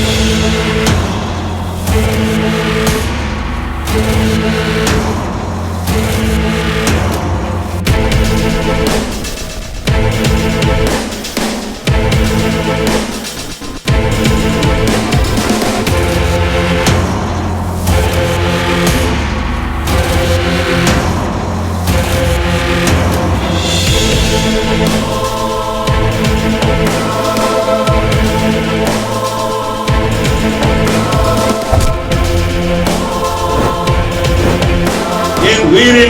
என்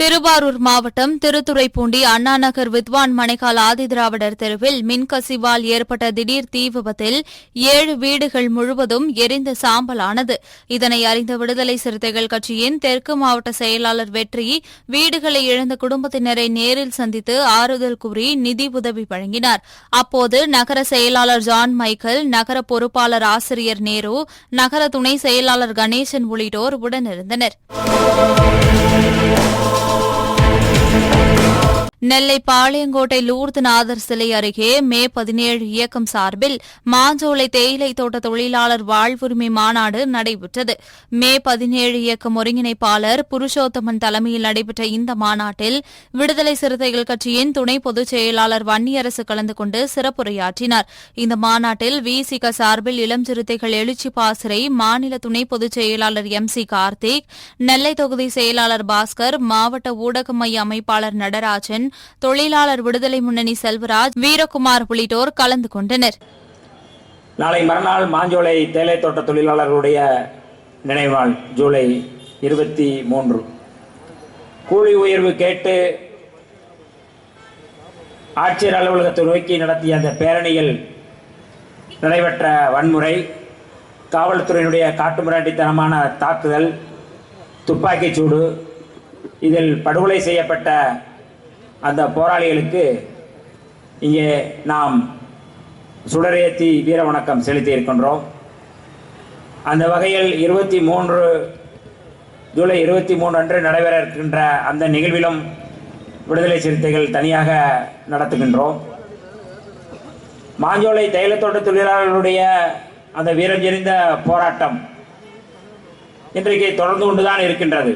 திருவாரூர் மாவட்டம் திருத்துறைப்பூண்டி அண்ணாநகர் வித்வான் மணிகால் ஆதிதிராவிடர் தெருவில் மின்கசிவால் ஏற்பட்ட திடீர் தீ விபத்தில் ஏழு வீடுகள் முழுவதும் எரிந்து சாம்பலானது. இதனை அறிந்த விடுதலை சிறுத்தைகள் கட்சியின் தெற்கு மாவட்ட செயலாளர் வெற்றி வீடுகளை இழந்த குடும்பத்தினரை நேரில் சந்தித்து ஆறுதல் கூறி நிதி உதவி வழங்கினார். அப்போது நகர செயலாளர் ஜான் மைக்கேல் நகர பொறுப்பாளர் ஆசிரியர் நேரு நகர துணை செயலாளர் கணேசன் உள்ளிட்டோர் உடனிருந்தனர். நெல்லை பாளையங்கோட்டை லூர்துநாதர் சிலை அருகே மே பதினேழு இயக்கம் சார்பில் மாஞ்சோலை தேயிலை தோட்ட தொழிலாளர் வாழ்வுரிமை மாநாடு நடைபெற்றது. மே பதினேழு இயக்கம் ஒருங்கிணைப்பாளர் புருஷோத்தமன் தலைமையில் நடைபெற்ற இந்த மாநாட்டில் விடுதலை சிறுத்தைகள் கட்சியின் துணை பொதுச் செயலாளர் வன்னியரசு கலந்து கொண்டு சிறப்புரையாற்றினார். இந்த மாநாட்டில் விசிக சார்பில் இளம் சிறுத்தைகள் எழுச்சி பாசறை மாநில துணை பொதுச் செயலாளர் எம் சி கார்த்திக் நெல்லை தொகுதி செயலாளர் பாஸ்கர் மாவட்ட ஊடக மைய அமைப்பாளர் நடராஜன் தொழிலாளர் விடுதலை முன்னணி செல்வராஜ் வீரகுமார் உள்ளிட்டோர் கலந்து கொண்டனர். நாளை மறுநாள் மாஞ்சோலை தேயிலை தோட்ட தொழிலாளர்களுடைய நினைவாள் ஜூலை இருபத்தி மூன்று. கூலி உயர்வு கேட்டு ஆட்சியர் அலுவலகத்தை நோக்கி நடத்திய அந்த பேரணியில் நடைபெற்ற வன்முறை காவல்துறையினுடைய காட்டுமிராண்டித்தனமான தாக்குதல் துப்பாக்கிச் சூடு இதில் படுகொலை செய்யப்பட்ட அந்த போராளிகளுக்கு இங்கே நாம் சுடரேத்தி வீர வணக்கம் செலுத்தி இருக்கின்றோம். அந்த வகையில் இருபத்தி மூன்று ஜூலை இருபத்தி மூன்று அன்று நடைபெற இருக்கின்ற அந்த நிகழ்விலும் விடுதலை சிறுத்தைகள் தனியாக நடத்துகின்றோம். மாஞ்சோலை தைலத்தோட்ட தொழிலாளர்களுடைய அந்த வீரம் செறிந்த போராட்டம் இன்றைக்கு தொடர்ந்து கொண்டுதான் இருக்கின்றது.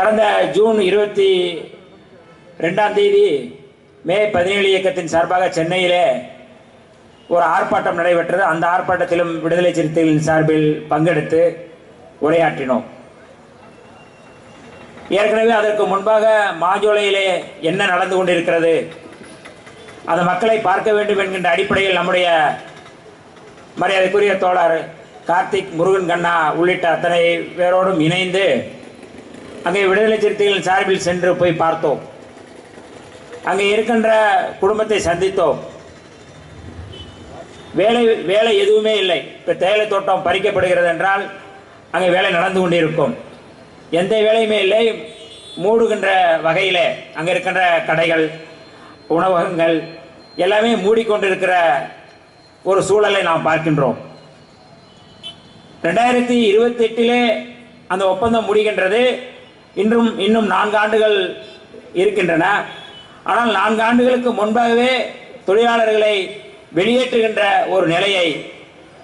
கடந்த ஜூன் இருபத்தி ரெண்டாம் தேதி மே பதினேழு இயக்கத்தின் சார்பாக சென்னையிலே ஒரு ஆர்ப்பாட்டம் நடைபெற்றது. அந்த ஆர்ப்பாட்டத்திலும் விடுதலை சிறுத்தைகளின் சார்பில் பங்கெடுத்து உரையாற்றினோம். ஏற்கனவே அதற்கு முன்பாக மாஜோலையிலே என்ன நடந்து கொண்டிருக்கிறது அந்த மக்களை பார்க்க வேண்டும் என்கின்ற அடிப்படையில் நம்முடைய மரியாதைக்குரிய தோழர் கார்த்திக் முருகன் கண்ணா உள்ளிட்ட அத்தனை பேரோடும் இணைந்து அங்கே விடுதலை சிறுத்தைகளின் சார்பில் சென்று போய் பார்த்தோம். அங்கே இருக்கின்ற குடும்பத்தை சந்தித்தோம். வேலை வேலை எதுவுமே இல்லை. இப்போ தேயிலை தோட்டம் பறிக்கப்படுகிறது என்றால் அங்கே வேலை நடந்து கொண்டிருக்கும். எந்த வேலையுமே இல்லை. மூடுகின்ற வகையில் அங்கே இருக்கின்ற கடைகள் உணவகங்கள் எல்லாமே மூடிக்கொண்டிருக்கிற ஒரு சூழலை நாம் பார்க்கின்றோம். ரெண்டாயிரத்தி இருபத்தி எட்டிலே அந்த ஒப்பந்தம் முடிகின்றது. இன்றும் இன்னும் நான்கு ஆண்டுகள் இருக்கின்றன. ஆனால் நான்கு ஆண்டுகளுக்கு முன்பாகவே தொழிலாளர்களை வெளியேற்றுகின்ற ஒரு நிலையை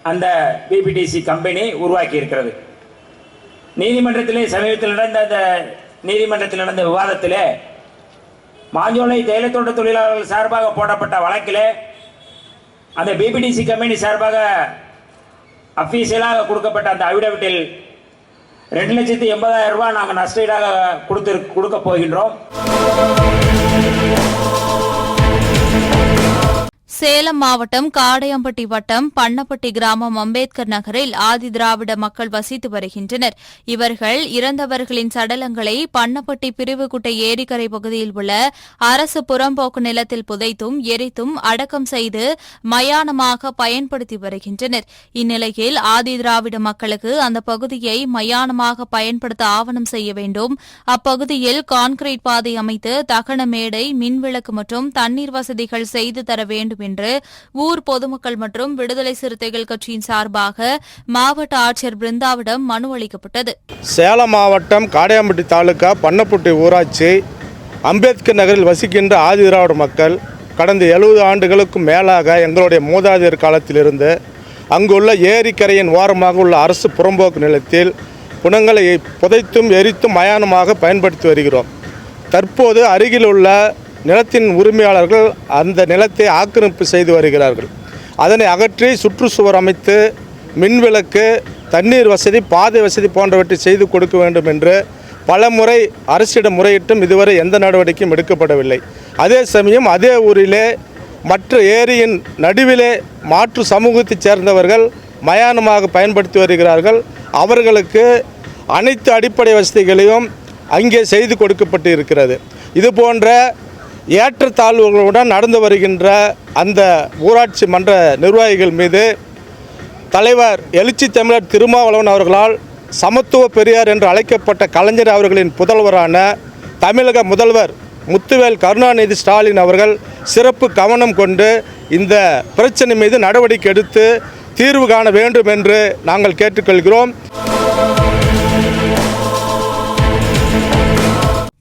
அந்த பிபிடிசி கம்பெனி உருவாக்கி இருக்கிறது நீதிமன்றத்திலே சமீபத்தில் நடந்த அந்த நீதிமன்றத்தில் நடந்த விவாதத்திலே மாஞ்சோலை தேயிலத்தோட்ட தொழிலாளர்கள் சார்பாக போடப்பட்ட வழக்கிலே அந்த பிபிடிசி கம்பெனி சார்பாக அஃபீஷியலாக கொடுக்கப்பட்ட அந்த அவிடவிட்டில் ரெண்டு லட்சத்தி எண்பதாயிரம் ரூபாய் நாங்கள் நஷ்டீடாக கொடுத்து கொடுக்க போகின்றோம். சேலம் மாவட்டம் காடையம்பட்டி வட்டம் பண்ணப்பட்டி கிராமம் அம்பேத்கர் நகரில் ஆதி திராவிட மக்கள் வசித்து வருகின்றனர். இவர்கள் இறந்தவர்களின் சடலங்களை பண்ணப்பட்டி பிரிவுக்குட்டை ஏரிக்கரை பகுதியில் உள்ள அரசு புறம்போக்கு நிலத்தில் புதைத்தும் எரித்தும் அடக்கம் செய்து மயானமாக பயன்படுத்தி வருகின்றனர். இந்நிலையில் ஆதி திராவிட மக்களுக்கு அந்த பகுதியை மயானமாக பயன்படுத்த ஆவணம் செய்ய வேண்டும். அப்பகுதியில் கான்கிரீட் பாதை அமைத்து தகன மேடை மின்விளக்கு மற்றும் தண்ணீர் வசதிகள் செய்து தர வேண்டும் என்று ஊர் பொதுமக்கள் மற்றும் விடுதலை சிறுத்தைகள் கட்சியின் சார்பாக மாவட்ட ஆட்சியர் பிருந்தாவிடம் மனு அளிக்கப்பட்டது. சேலம் மாவட்டம் காடையாம்பட்டி தாலுகா பண்ணப்புட்டி ஊராட்சி அம்பேத்கர் நகரில் வசிக்கின்ற ஆதிதிராவிட மக்கள் கடந்த எழுபது ஆண்டுகளுக்கும் மேலாக எங்களுடைய மூதாதையர் காலத்திலிருந்து அங்குள்ள ஏரிக்கரையின் ஓரமாக உள்ள அரசு புறம்போக்கு நிலத்தில் புனங்களை புதைத்தும் எரித்தும் மயானமாக பயன்படுத்தி வருகிறோம். தற்போது அருகில் உள்ள நிலத்தின் உரிமையாளர்கள் அந்த நிலத்தை ஆக்கிரமிப்பு செய்து வருகிறார்கள். அதனை அகற்றி சுற்றுச்சுவர் அமைத்து மின்விளக்கு தண்ணீர் வசதி பாதை வசதி போன்றவற்றை செய்து கொடுக்க வேண்டும் என்று பல முறை அரசிடம் முறையிட்டும் இதுவரை எந்த நடவடிக்கையும் எடுக்கப்படவில்லை. அதே சமயம் அதே ஊரிலே மற்ற ஏரியின் நடுவிலே மாற்று சமூகத்தைச் சேர்ந்தவர்கள் மயானமாக பயன்படுத்தி வருகிறார்கள். அவர்களுக்கு அனைத்து அடிப்படை வசதிகளையும் அங்கே செய்து கொடுக்கப்பட்டு இருக்கிறது. இது போன்ற ஏற்றத்தாழ்வுகளுடன் நடந்து வருகின்ற அந்த ஊராட்சி மன்ற நிர்வாகிகள் மீது தலைவர் எழுச்சி தமிழர் திருமாவளவன் அவர்களால் சமத்துவ பெரியார் என்று அழைக்கப்பட்ட கலைஞர் அவர்களின் புதல்வரான தமிழக முதல்வர் முத்துவேல் கருணாநிதி ஸ்டாலின் அவர்கள் சிறப்பு கவனம் கொண்டு இந்த பிரச்சனை மீது நடவடிக்கை எடுத்து தீர்வு காண வேண்டும் என்று நாங்கள் கேட்டுக்கொள்கிறோம்.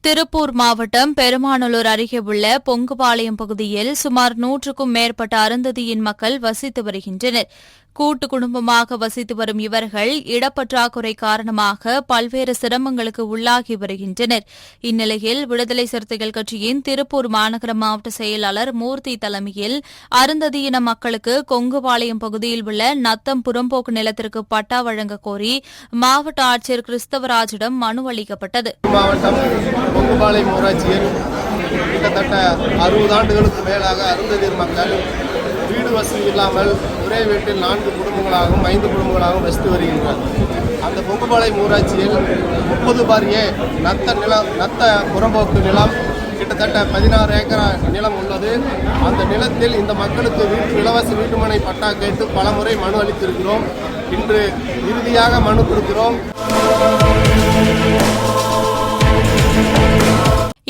திருப்பூர் மாவட்டம் பெருமாநல்லூர் அருகே உள்ள பொங்குபாளையம் பகுதியில் சுமார் நூற்றுக்கும் மேற்பட்ட அருந்ததியின் மக்கள் வசித்து வருகின்றனர். கூட்டு குடும்பமாக வசித்து வரும் இவர்கள் இடப்பற்றாக்குறை காரணமாக பல்வேறு சிரமங்களுக்கு உள்ளாகி வருகின்றனர். இந்நிலையில் விடுதலை சிறுத்தைகள் கட்சியின் திருப்பூர் மாநகர மாவட்ட செயலாளர் மூர்த்தி தலைமையில் அருந்ததியின மக்களுக்கு கொங்குபாளையம் பகுதியில் உள்ள நத்தம் புறம்போக்கு நிலத்திற்கு பட்டா வழங்க கோரி மாவட்ட ஆட்சியர் கிறிஸ்தவராஜிடம் மனு அளிக்கப்பட்டது. கிட்டத்தட்ட அறுபது ஆண்டுகளுக்கு மேலாக அருந்ததிர் மக்கள் வீடு வசதி இல்லாமல் ஒரே வீட்டில் நான்கு குடும்பங்களாகவும் ஐந்து குடும்பங்களாகவும் வசித்து வருகின்றனர். அந்த பொங்குபாளையம் ஊராட்சியில் முப்பது பார் ஏ நத்த நிலம் நத்த புறம்போக்கு நிலம் கிட்டத்தட்ட பதினாறு ஏக்கரா நிலம் உள்ளது. அந்த நிலத்தில் இந்த மக்களுக்கு வீட்டு இலவச வீட்டுமனை பட்டா கேட்டு பலமுறை மனு அளித்திருக்கிறோம். இன்று இறுதியாக மனு கொடுக்கிறோம்.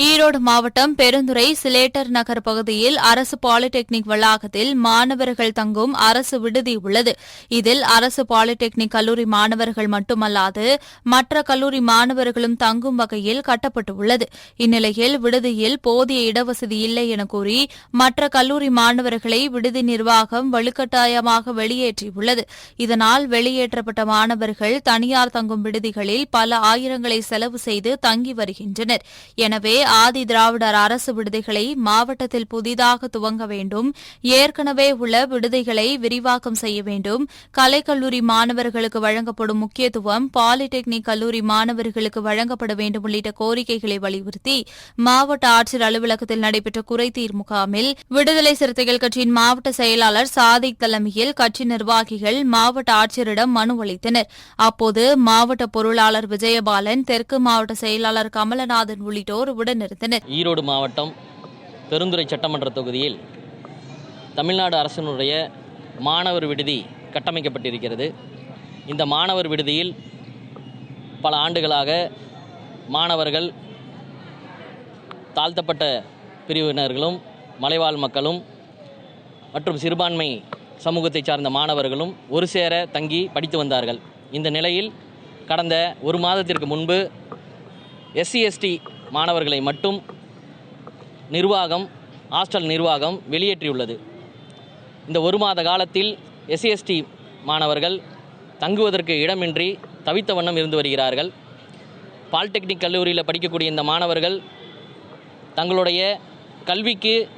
ஈரோடு மாவட்டம் பெருந்துறை சிலேட்டர் நகர் பகுதியில் அரசு பாலிடெக்னிக் வளாகத்தில் மாணவர்கள் தங்கும் அரசு விடுதி உள்ளது. இதில் அரசு பாலிடெக்னிக் கல்லூரி மாணவர்கள் மட்டுமல்லாது மற்ற கல்லூரி மாணவர்களும் தங்கும் வகையில் கட்டப்பட்டுள்ளது. இந்நிலையில் விடுதியில் போதிய இடவசதி இல்லை என கூறி மற்ற கல்லூரி மாணவர்களை விடுதி நிர்வாகம் வலுக்கட்டாயமாக வெளியேற்றியுள்ளது. இதனால் வெளியேற்றப்பட்ட மாணவர்கள் தனியார் தங்கும் விடுதிகளில் பல ஆயிரங்களை செலவு செய்து தங்கி வருகின்றனர். எனவே ஆதி திராவிடர் அரசு விடுதிகளை மாவட்டத்தில் புதிதாக துவங்க வேண்டும். ஏற்கனவே உள்ள விடுதிகளை விரிவாக்கம் செய்ய வேண்டும். கலைக்கல்லூரி மாணவர்களுக்கு வழங்கப்படும் முக்கியத்துவம் பாலிடெக்னிக் கல்லூரி மாணவர்களுக்கு வழங்கப்பட வேண்டும் உள்ளிட்ட கோரிக்கைகளை வலியுறுத்தி மாவட்ட ஆட்சியர் அலுவலகத்தில் நடைபெற்ற குறைதீர் முகாமில் விடுதலை சிறுத்தைகள் கட்சியின் மாவட்ட செயலாளர் சாதிக் தலைமையில் கட்சி நிர்வாகிகள் மாவட்ட ஆட்சியரிடம் மனு அளித்தனர். அப்போது மாவட்ட பொருளாளர் விஜயபாலன் தெற்கு மாவட்ட செயலாளர் கமலநாதன் உள்ளிட்டோர் உடன் உடனிருந்தனர் ஈரோடு மாவட்டம் பெருந்துறை சட்டமன்ற தொகுதியில் தமிழ்நாடு அரசினுடைய மாணவர் விடுதி கட்டமைக்கப்பட்டிருக்கிறது. இந்த மாணவர் விடுதியில் பல ஆண்டுகளாக மாணவர்கள் தாழ்த்தப்பட்ட பிரிவினர்களும் மலைவாழ் மக்களும் மற்றும் சிறுபான்மை சமூகத்தை சார்ந்த மாணவர்களும் ஒரு சேர தங்கி படித்து வந்தார்கள். இந்த நிலையில் கடந்த ஒரு மாதத்திற்கு முன்பு எஸ்சி எஸ்டி மாணவர்களை மட்டும் நிர்வாகம் ஹாஸ்டல் நிர்வாகம் வெளியேற்றியுள்ளது. இந்த ஒரு மாத காலத்தில் எஸ்சிஎஸ்டி மாணவர்கள் தங்குவதற்கு இடமின்றி தவித்த வண்ணம் இருந்து வருகிறார்கள். பாலிடெக்னிக் கல்லூரியில் படிக்கக்கூடிய இந்த மாணவர்கள் தங்களுடைய கல்விக்கு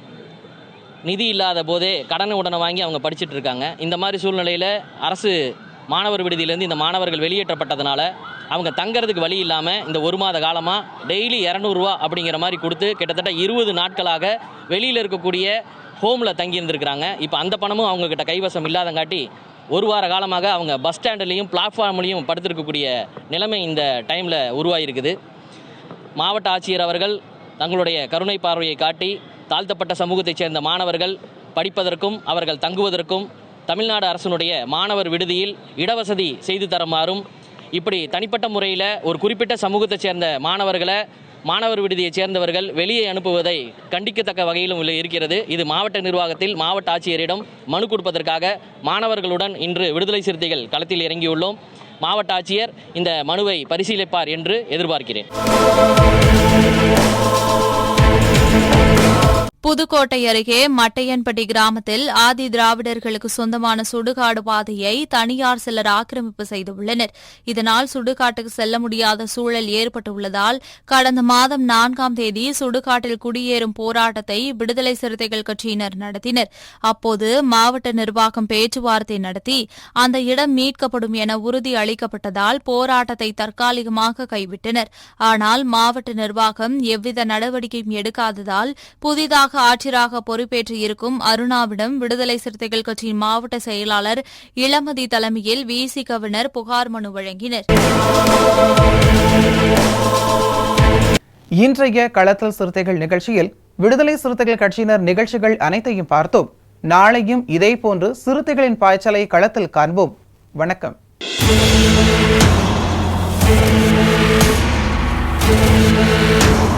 நிதி இல்லாத போதே கடனை உடனே வாங்கி அவங்க படிச்சுட்டு இருக்காங்க. இந்த மாதிரி சூழ்நிலையில் அரசு மாணவர் விடுதியிலேருந்து இந்த மாணவர்கள் வெளியேற்றப்பட்டதுனால அவங்க தங்கிறதுக்கு வழி இல்லாமல் இந்த ஒரு மாத காலமாக டெய்லி இரநூறுவா அப்படிங்கிற மாதிரி கொடுத்து கிட்டத்தட்ட இருபது நாட்களாக வெளியில் இருக்கக்கூடிய ஹோமில் தங்கி இருந்திருக்கிறாங்க இப்போ அந்த பணமும் அவங்கக்கிட்ட கைவசம் இல்லாதங்காட்டி ஒரு வார காலமாக அவங்க பஸ் ஸ்டாண்டுலேயும் பிளாட்ஃபார்ம்லேயும் படுத்திருக்கக்கூடிய நிலைமை இந்த டைமில் உருவாகிருக்குது மாவட்ட ஆட்சியர் அவர்கள் தங்களுடைய கருணை பார்வையை காட்டி தாழ்த்தப்பட்ட சமூகத்தைச் சேர்ந்த மாணவர்கள் படிப்பதற்கும் அவர்கள் தங்குவதற்கும் தமிழ்நாடு அரசினுடைய மாணவர் விடுதியில் இடவசதி செய்து தருமாறும் இப்படி தனிப்பட்ட முறையில் ஒரு குறிப்பிட்ட சமூகத்தைச் சேர்ந்த மாணவர்களை மாணவர் விடுதியைச் சேர்ந்தவர்கள் வெளியே அனுப்புவதை கண்டிக்கத்தக்க வகையிலும் இருக்கிறது. இது மாவட்ட நிர்வாகத்தில் மாவட்ட ஆட்சியரிடம் மனு கொடுப்பதற்காக மாணவர்களுடன் இன்று விடுதலை சிறுத்தைகள் களத்தில் இறங்கியுள்ளோம். மாவட்ட ஆட்சியர் இந்த மனுவை பரிசீலிப்பார் என்று எதிர்பார்க்கிறேன். புதுக்கோட்டை அருகே மட்டையன்பட்டி கிராமத்தில் ஆதி திராவிடர்களுக்கு சொந்தமான சுடுகாடு பாதையை தனியார் சிலர் ஆக்கிரமிப்பு செய்துள்ளனர். இதனால் சுடுகாட்டுக்கு செல்ல முடியாத சூழல் ஏற்பட்டுள்ளதால் கடந்த மாதம் நான்காம் தேதி சுடுகாட்டில் குடியேறும் போராட்டத்தை விடுதலை சிறுத்தைகள் கட்சியினர் நடத்தினர். அப்போது மாவட்ட நிர்வாகம் பேச்சுவார்த்தை நடத்தி அந்த இடம் மீட்கப்படும் என உறுதி அளிக்கப்பட்டதால் போராட்டத்தை தற்காலிகமாக கைவிட்டனர். ஆனால் மாவட்ட நிர்வாகம் எவ்வித நடவடிக்கையும் எடுக்காததால் புதிதாக ஆட்சியராக பொறுப்பேற்று இருக்கும் அருணாவிடம் விடுதலை சிறுத்தைகள் கட்சியின் மாவட்ட செயலாளர் இளமதி தலைமையில் விசிகவினர் புகார் மனு வழங்கினர். இன்றைய களத்தல் சிறுத்தைகள் நிகழ்ச்சியில் விடுதலை சிறுத்தைகள் கட்சியினர் நிகழ்ச்சிகள் அனைத்தையும் பார்த்தோம். நாளையும் இதேபோன்று சிறுத்தைகளின் பாய்ச்சலை களத்தில் காண்போம். வணக்கம். என்